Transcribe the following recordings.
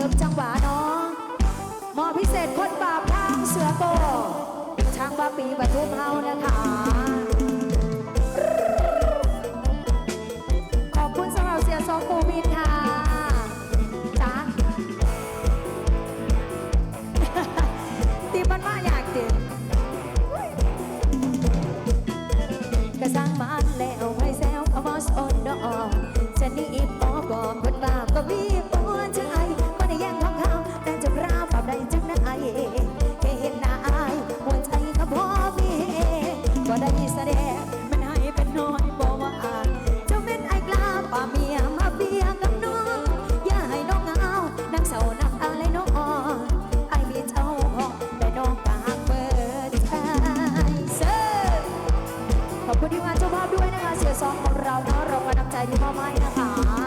ลิมจังหวะเนาะหมอพิเศษคนบาปทางเสือโกช่างว่าปีปทุมเฮานะคะ ก็ได้แสดงมันให้เป็นน้อยบอกว่าเจ้าเป็นไอ้กล้าป่าเมียมาเบียกับน้อง อย่าให้น้องเหงานั่งเศร้านั่งอะไรน้องอ่อนไอ้มีเจ้าของแต่น้องกากเปิดใจเซอร์ขอบคุณที่มาเจ้าภาพด้วยนะคะ เสียซองของเราเนาะเราก็นำใจที่มอบให้นะคะ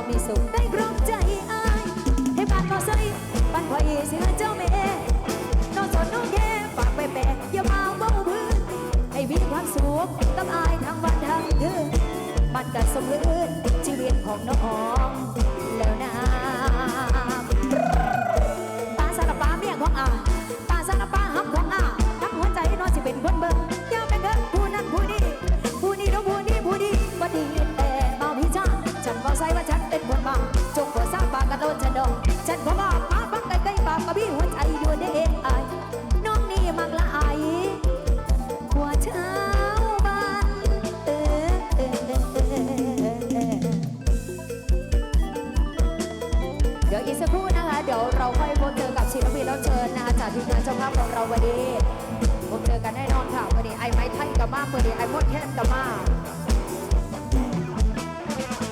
ว์นี้ก็มีสุขได้ครองใจอายให้บ้านก็ใส่บ้านคอยเสียเจ้าแม่น้องสนน้องแย่ฝากไปแปะอย่ามาเบ้าพื้นให้มีความสุขต้องอายทั้งวันทั้งคืนมันก็สมรื่นชีวิตของน้อง ดี๋ยวอีกสักครู่นะคะ เดี๋ยวเราค่อยพบเจอกับศิลปินแล้วเชิญนะคะจากทีมงานเจ้าภาพของเราวันนี้พบเจอกันแน่นอนค่ะวันนี้ไอ้ไม้ไทยกับมาวันนี้ไอ้มดแค้นกับมา